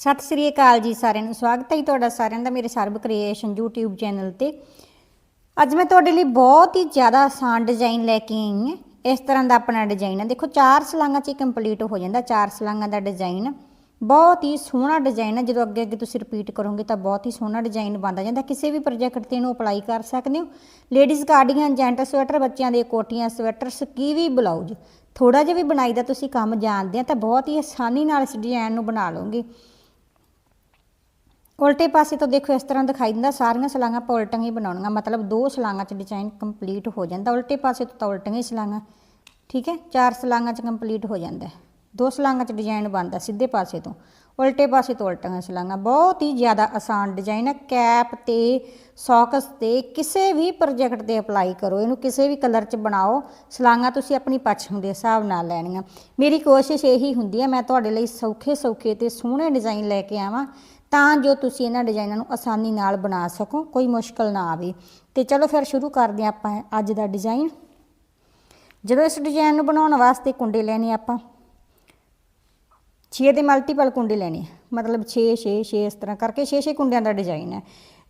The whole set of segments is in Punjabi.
ਸਤਿ ਸ੍ਰੀ ਅਕਾਲ ਜੀ ਸਾਰਿਆਂ ਨੂੰ। ਸਵਾਗਤ ਹੈ ਜੀ ਤੁਹਾਡਾ ਸਾਰਿਆਂ ਦਾ ਮੇਰੇ ਸਰਬ ਕ੍ਰੀਏਸ਼ਨ YouTube ਚੈਨਲ ਤੇ। ਅੱਜ ਮੈਂ ਤੁਹਾਡੇ ਲਈ ਬਹੁਤ ਹੀ ਜ਼ਿਆਦਾ ਆਸਾਨ ਡਿਜ਼ਾਈਨ ਲੈ ਕੇ ਆਈ ਹਾਂ। ਇਸ ਤਰ੍ਹਾਂ ਦਾ ਆਪਣਾ ਡਿਜ਼ਾਈਨ ਹੈ ਦੇਖੋ, ਚਾਰ ਸਲਾਂਗਾਂ 'ਚ ਹੀ ਕੰਪਲੀਟ ਹੋ ਜਾਂਦਾ। ਚਾਰ ਸਲਾਂਗਾਂ ਦਾ ਡਿਜ਼ਾਈਨ। ਬਹੁਤ ਹੀ ਸੋਹਣਾ ਡਿਜ਼ਾਈਨ ਹੈ ਜਦੋਂ ਅੱਗੇ ਅੱਗੇ ਤੁਸੀਂ ਰਿਪੀਟ ਕਰੋਗੇ ਤਾਂ ਬਹੁਤ ਹੀ ਸੋਹਣਾ ਡਿਜ਼ਾਈਨ ਬਣਦਾ ਜਾਂਦਾ। ਕਿਸੇ ਵੀ ਪ੍ਰੋਜੈਕਟ ਤੇ ਇਹਨੂੰ ਅਪਲਾਈ ਕਰ ਸਕਦੇ ਹੋ। ਲੇਡੀਜ਼ ਕਾਰਡੀਗਨ ਜੈਂਟ ਸਵੈਟਰ, ਬੱਚਿਆਂ ਦੇ ਕੋਟੀਆਂ, ਸਵੈਟਰਸ ਕੀ ਵੀ ਬਲਾਊਜ਼। ਥੋੜਾ ਜਿਹਾ ਵੀ ਬਣਾਈ ਦਾ ਤੁਸੀਂ ਕੰਮ ਜਾਣਦੇ ਆ ਤਾਂ ਬਹੁਤ ਹੀ ਆਸਾਨੀ ਨਾਲ ਇਸ ਡਿਜ਼ਾਈਨ ਨੂੰ ਬਣਾ ਲਓਗੇ। ਉਲਟੇ ਪਾਸੇ ਤੋਂ ਦੇਖੋ ਇਸ ਤਰ੍ਹਾਂ ਦਿਖਾਈ ਦਿੰਦਾ, ਸਾਰੀਆਂ ਸਲਾਂਗਾਂ ਆਪਾਂ ਉਲਟੀਆਂ ਹੀ ਬਣਾਉਣੀਆਂ, ਮਤਲਬ ਦੋ ਸਲਾਂਗਾਂ 'ਚ ਡਿਜ਼ਾਈਨ ਕੰਪਲੀਟ ਹੋ ਜਾਂਦਾ, ਉਲਟੇ ਪਾਸੇ ਤੋਂ ਤਾਂ ਉਲਟੀਆਂ ਹੀ ਸਲਾਂਗਾਂ ਠੀਕ ਹੈ? ਚਾਰ ਸਲਾਂਗਾਂ 'ਚ ਕੰਪਲੀਟ ਹੋ ਜਾਂਦਾ ਦੋ ਸਲਾਂਗਾਂ 'ਚ ਡਿਜ਼ਾਈਨ ਬਣਦਾ ਸਿੱਧੇ ਪਾਸੇ ਤੋਂ, ਉਲਟੇ ਪਾਸੇ ਤੋਂ ਉਲਟੀਆਂ ਸਲਾਂਗਾਂ ਬਹੁਤ ਹੀ ਜ਼ਿਆਦਾ ਆਸਾਨ ਡਿਜ਼ਾਈਨ ਹੈ ਕੈਪ ਤੇ ਸੌਕਸ ਤੇ, ਕਿਸੇ ਵੀ ਪ੍ਰੋਜੈਕਟ ਤੇ ਅਪਲਾਈ ਕਰੋ, ਇਹਨੂੰ ਕਿਸੇ ਵੀ ਕਲਰ 'ਚ ਬਣਾਓ ਸਲਾਂਗਾਂ ਤੁਸੀਂ ਆਪਣੀ ਪਛਮ ਦੇ ਹਿਸਾਬ ਨਾਲ ਲੈਣੀਆਂ। ਮੇਰੀ ਕੋਸ਼ਿਸ਼ ਇਹੀ ਹੁੰਦੀ ਹੈ, ਮੈਂ ਤੁਹਾਡੇ ਲਈ ਸੌਖੇ ਸੌਖੇ ਤੇ ਸੋਹਣੇ ਡਿਜ਼ਾਈਨ ਲੈ ਕੇ ਆਵਾਂ ਤਾਂ ਜੋ ਤੁਸੀਂ ਇਹਨਾਂ ਡਿਜ਼ਾਈਨਾਂ ਨੂੰ ਆਸਾਨੀ ਨਾਲ ਬਣਾ ਸਕੋ, ਕੋਈ ਮੁਸ਼ਕਲ ਨਾ ਆਵੇ। ਤੇ ਚਲੋ ਫਿਰ ਸ਼ੁਰੂ ਕਰਦੇ ਹਾਂ ਆਪਾਂ ਅੱਜ ਦਾ ਡਿਜ਼ਾਈਨ। ਜਦੋਂ ਇਸ ਡਿਜ਼ਾਈਨ ਨੂੰ ਬਣਾਉਣ ਵਾਸਤੇ ਕੁੰਡੇ ਲੈਣੇ ਆਪਾਂ 6 ਦੇ ਮਲਟੀਪਲ ਕੁੰਡੇ ਲੈਣੇ ਮਤਲਬ 6 6 6 ਇਸ ਤਰ੍ਹਾਂ ਕਰਕੇ 6 6 ਕੁੰਡਿਆਂ ਦਾ ਡਿਜ਼ਾਈਨ ਹੈ।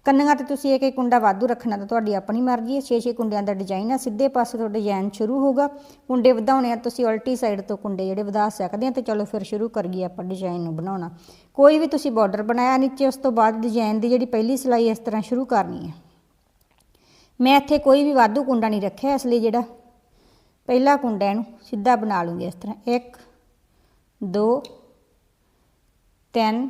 ਕੰਨੀਆਂ ਤੇ ਤੁਸੀਂ ਇੱਕ ਇੱਕ ਕੁੰਡਾ ਵਾਧੂ ਰੱਖਣਾ ਤਾਂ ਤੁਹਾਡੀ ਆਪਣੀ ਮਰਜ਼ੀ ਹੈ। 6 6 ਕੁੰਡਿਆਂ ਦਾ ਡਿਜ਼ਾਈਨ ਆ ਸਿੱਧੇ ਪਾਸੇ ਤੋਂ ਡਿਜ਼ਾਈਨ ਸ਼ੁਰੂ ਹੋਊਗਾ। ਕੁੰਡੇ ਵਧਾਉਣੇ ਆ, ਤੁਸੀਂ ਉਲਟੀ ਸਾਈਡ ਤੋਂ ਕੁੰਡੇ ਜਿਹੜੇ ਵਧਾ ਸਕਦੇ ਆ ਤੇ ਚਲੋ ਫਿਰ ਸ਼ੁਰੂ ਕਰੀਏ ਆਪਾਂ ਡਿਜ਼ਾਈਨ ਨੂੰ ਬਣਾਉਣਾ। ਕੋਈ ਵੀ ਤੁਸੀਂ ਬਾਰਡਰ ਬਣਾਇਆ ਨੀਚੇ, ਉਸ ਤੋਂ ਬਾਅਦ ਡਿਜ਼ਾਈਨ ਦੀ ਜਿਹੜੀ ਪਹਿਲੀ ਸਿਲਾਈ ਇਸ ਤਰ੍ਹਾਂ ਸ਼ੁਰੂ ਕਰਨੀ ਹੈ। ਮੈਂ ਇੱਥੇ ਕੋਈ ਵੀ ਵਾਧੂ ਕੁੰਡਾ ਨਹੀਂ ਰੱਖਿਆ ਇਸ ਲਈ ਜਿਹੜਾ ਪਹਿਲਾ ਕੁੰਡਾ ਇਹਨੂੰ ਸਿੱਧਾ ਬਣਾ ਲੂੰਗੀ ਇਸ ਤਰ੍ਹਾਂ। 1 2 3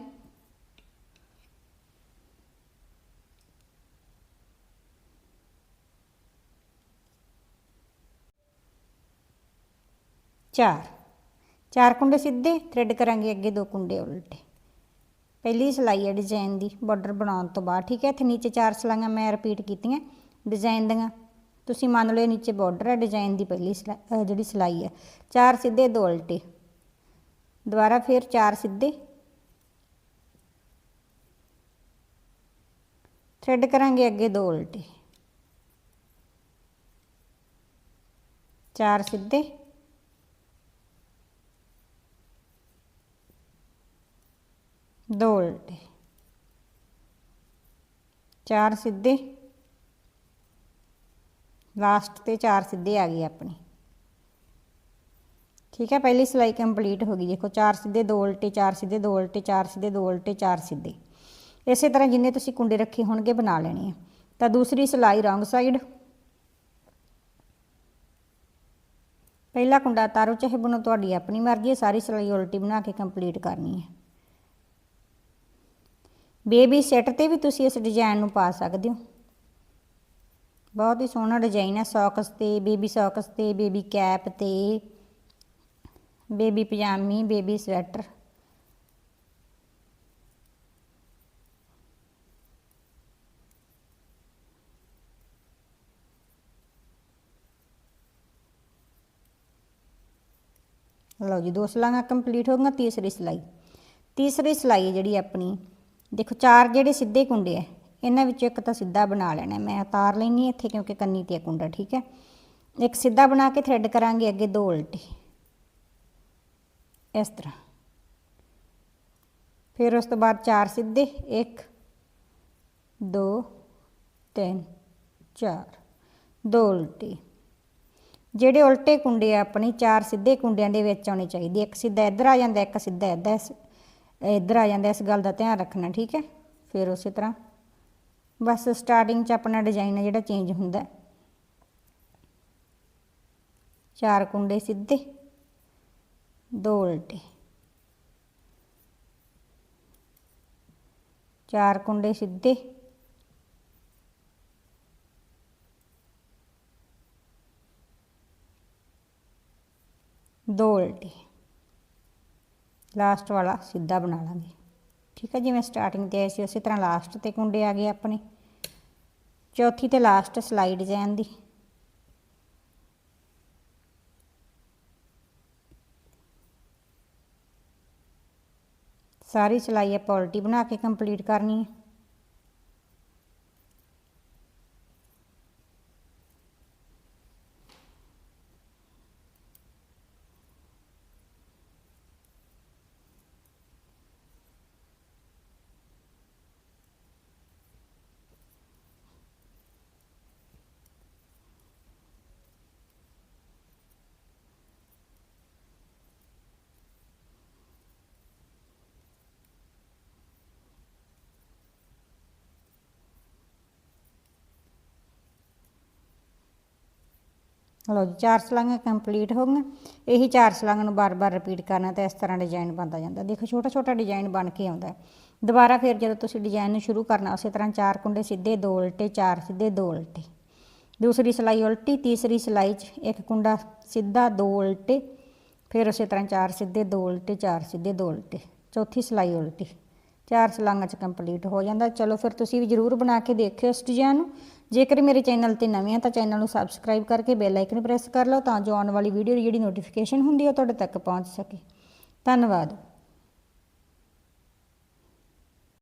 ਚਾਰ। ਚਾਰ ਕੁੰਡੇ ਸਿੱਧੇ ਥ੍ਰੈਡ ਕਰਾਂਗੇ ਅੱਗੇ ਦੋ ਕੁੰਡੇ ਉਲਟੇ। ਪਹਿਲੀ ਸਿਲਾਈ ਹੈ ਡਿਜ਼ਾਈਨ ਦੀ ਬਾਰਡਰ ਬਣਾਉਣ ਤੋਂ ਬਾਅਦ, ਠੀਕ ਹੈ? ਇੱਥੇ ਨੀਚੇ ਚਾਰ ਸਿਲਾਈਆਂ ਮੈਂ ਰਿਪੀਟ ਕੀਤੀਆਂ ਡਿਜ਼ਾਈਨ ਦੀਆਂ। ਤੁਸੀਂ ਮੰਨ ਲਓ ਨੀਚੇ ਬਾਰਡਰ ਹੈ ਡਿਜ਼ਾਈਨ ਦੀ ਪਹਿਲੀ ਸਿਲਾ- ਜਿਹੜੀ ਸਿਲਾਈ ਹੈ। ਚਾਰ ਸਿੱਧੇ, ਦੋ ਉਲਟੇ। ਦੁਬਾਰਾ ਫਿਰ ਚਾਰ ਸਿੱਧੇ। ਥ੍ਰੈਡ ਕਰਾਂਗੇ ਅੱਗੇ ਦੋ ਉਲਟੇ। ਚਾਰ ਸਿੱਧੇ। ਦੋ। ਉਲਟੇ ਚਾਰ ਸਿੱਧੇ। ਲਾਸਟ ਤੇ ਚਾਰ ਸਿੱਧੇ ਆ ਗਏ ਆਪਣੀ। ਠੀਕ ਹੈ, ਪਹਿਲੀ ਸਿਲਾਈ ਕੰਪਲੀਟ ਹੋ ਗਈ। ਦੇਖੋ, ਚਾਰ ਸਿੱਧੇ ਦੋ ਉਲਟੇ ਚਾਰ ਸਿੱਧੇ ਦੋ ਉਲਟੇ ਚਾਰ ਸਿੱਧੇ ਦੋ ਉਲਟੇ ਚਾਰ ਸਿੱਧੇ। ਇਸੇ ਤਰ੍ਹਾਂ ਜਿੰਨੇ ਤੁਸੀਂ ਕੁੰਡੇ ਰੱਖੇ ਹੋਣਗੇ, ਬਣਾ ਲੈਣੇ ਆ। ਤਾਂ ਦੂਸਰੀ ਸਿਲਾਈ ਰੌਂਗ ਸਾਈਡ। ਪਹਿਲਾ ਕੁੰਡਾ ਤਾਰੋ ਚਾਹੇ ਬਣੋ, ਤੁਹਾਡੀ ਆਪਣੀ ਮਰਜ਼ੀ ਹੈ। ਸਾਰੀ ਸਿਲਾਈ ਉਲਟੀ ਬਣਾ ਕੇ ਕੰਪਲੀਟ ਕਰਨੀ ਹੈ। ਬੇਬੀ ਸੈੱਟ ਤੇ ਵੀ ਤੁਸੀਂ ਇਸ ਡਿਜ਼ਾਈਨ ਨੂੰ ਪਾ ਸਕਦੇ ਹੋ। ਬਹੁਤ ਹੀ ਸੋਹਣਾ ਡਿਜ਼ਾਈਨ ਹੈ, ਸੌਕਸ ਤੇ, ਬੇਬੀ ਸੌਕਸ ਤੇ, ਬੇਬੀ ਕੈਪ ਤੇ, ਬੇਬੀ ਪਜਾਮੀ, ਬੇਬੀ ਸਵੈਟਰ। ਲਓ ਜੀ, ਦੋ ਸਲਾਈਆਂ ਕੰਪਲੀਟ ਹੋ ਗਈਆਂ, ਤੀਸਰੀ ਸਿਲਾਈ। ਤੀਸਰੀ ਸਿਲਾਈ ਹੈ ਜਿਹੜੀ ਆਪਣੀ ਦੇਖੋ, ਚਾਰ ਜਿਹੜੇ ਸਿੱਧੇ ਕੁੰਡੇ ਆ, ਇਹਨਾਂ ਵਿੱਚੋਂ ਇੱਕ ਤਾਂ ਸਿੱਧਾ ਬਣਾ ਲੈਣਾ, ਮੈਂ ਉਤਾਰ ਲੈਣੀ ਇੱਥੇ ਕਿਉਂਕਿ ਕੰਨੀ ਤੇ ਕੁੰਡਾ, ਠੀਕ ਹੈ? ਇੱਕ ਸਿੱਧਾ ਬਣਾ ਕੇ ਥ੍ਰੈਡ ਕਰਾਂਗੇ, ਅੱਗੇ ਦੋ ਉਲਟੇ। ਇਸ ਤਰ੍ਹਾਂ। ਫਿਰ ਉਸ ਤੋਂ ਬਾਅਦ ਚਾਰ ਸਿੱਧੇ 1 2 3 4 ਦੋ ਉਲਟੇ। ਜਿਹੜੇ ਉਲਟੇ ਕੁੰਡੇ ਆ, ਆਪਣੀ ਚਾਰ ਸਿੱਧੇ ਕੁੰਡਿਆਂ ਦੇ ਵਿੱਚ ਆਉਣੇ ਚਾਹੀਦੇ ਇੱਕ ਸਿੱਧਾ ਇੱਧਰ ਆ ਜਾਂਦਾ, ਇੱਕ ਸਿੱਧਾ ਇੱਧਰ ਇੱਧਰ ਆ ਜਾਂਦਾ ਇਸ ਗੱਲ ਦਾ ਧਿਆਨ ਰੱਖਣਾ, ਠੀਕ ਹੈ? ਫਿਰ ਉਸੇ ਤਰ੍ਹਾਂ। ਬਸ ਸਟਾਰਟਿੰਗ 'ਚ ਆਪਣਾ ਡਿਜ਼ਾਈਨ ਹੈ ਜਿਹੜਾ ਚੇਂਜ ਹੁੰਦਾ। ਚਾਰ ਕੁੰਡੇ ਸਿੱਧੇ, ਦੋ ਉਲਟੇ। ਚਾਰ ਕੁੰਡੇ ਸਿੱਧੇ। ਦੋ ਉਲਟੇ। ਲਾਸਟ ਵਾਲਾ ਸਿੱਧਾ ਬਣਾ ਲਾਂਗੇ। ਠੀਕ ਹੈ ਜਿਵੇਂ ਸਟਾਰਟਿੰਗ ਤੇ ਆਏ ਸੀ, ਉਸੇ ਤਰ੍ਹਾਂ ਲਾਸਟ ਤੇ ਕੁੰਡੇ ਆ ਗਏ ਆਪਣੇ। ਚੌਥੀ ਤੇ ਲਾਸਟ ਸਲਾਈ ਡਿਜ਼ਾਈਨ ਦੀ। ਸਾਰੀ ਸਿਲਾਈ ਆਪਾਂ ਉਲਟੀ ਬਣਾ ਕੇ ਕੰਪਲੀਟ ਕਰਨੀ ਹੈ ਲਓ ਜੀ, ਚਾਰ ਸਲਾਂਘਾਂ ਕੰਪਲੀਟ ਹੋ ਗਈਆਂ। ਇਹੀ ਚਾਰ ਸਲਾਂਘਾਂ ਨੂੰ ਬਾਰ-ਬਾਰ ਰਿਪੀਟ ਕਰਨਾ ਤੇ ਇਸ ਤਰ੍ਹਾਂ ਡਿਜ਼ਾਈਨ ਬਣਦਾ ਜਾਂਦਾ। ਦੇਖੋ ਛੋਟਾ ਛੋਟਾ ਡਿਜ਼ਾਈਨ ਬਣ ਕੇ ਆਉਂਦਾ ਦੁਬਾਰਾ ਫਿਰ ਜਦੋਂ ਤੁਸੀਂ ਡਿਜ਼ਾਈਨ ਨੂੰ ਸ਼ੁਰੂ ਕਰਨਾ, ਉਸੇ ਤਰ੍ਹਾਂ ਚਾਰ ਕੁੰਡੇ ਸਿੱਧੇ ਦੋ ਉਲਟੇ, ਚਾਰ ਸਿੱਧੇ ਦੋ ਉਲਟੇ। ਦੂਸਰੀ ਸਿਲਾਈ ਉਲਟੀ, ਤੀਸਰੀ ਸਿਲਾਈ 'ਚ ਇੱਕ ਕੁੰਡਾ ਸਿੱਧਾ ਦੋ ਉਲਟੇ, ਫਿਰ ਉਸੇ ਤਰ੍ਹਾਂ ਚਾਰ ਸਿੱਧੇ ਦੋ ਉਲਟੇ, ਚਾਰ ਸਿੱਧੇ ਦੋ ਉਲਟੇ। ਚੌਥੀ ਸਿਲਾਈ ਉਲਟੀ। ਚਾਰ ਸਲਾਂਘਾਂ 'ਚ ਕੰਪਲੀਟ ਹੋ ਜਾਂਦਾ। ਚਲੋ ਫਿਰ ਤੁਸੀਂ ਵੀ ਜਰੂਰ ਬਣਾ ਕੇ ਦੇਖਿਓ ਇਸ ਡਿਜ਼ਾਈਨ ਨੂੰ। ਜੇਕਰ ਮੇਰੇ ਚੈਨਲ ਤੇ ਨਵੇਂ ਆ ਤਾਂ ਚੈਨਲ ਨੂੰ ਸਬਸਕ੍ਰਾਈਬ ਕਰਕੇ ਬੈਲ ਆਈਕਨ ਪ੍ਰੈਸ ਕਰ ਲਓ ਤਾਂ ਜੋ ਆਉਣ ਵਾਲੀ ਵੀਡੀਓ ਦੀ ਜਿਹੜੀ ਨੋਟੀਫਿਕੇਸ਼ਨ ਹੁੰਦੀ ਹੈ ਉਹ ਤੁਹਾਡੇ ਤੱਕ ਪਹੁੰਚ ਸਕੇ। ਧੰਨਵਾਦ।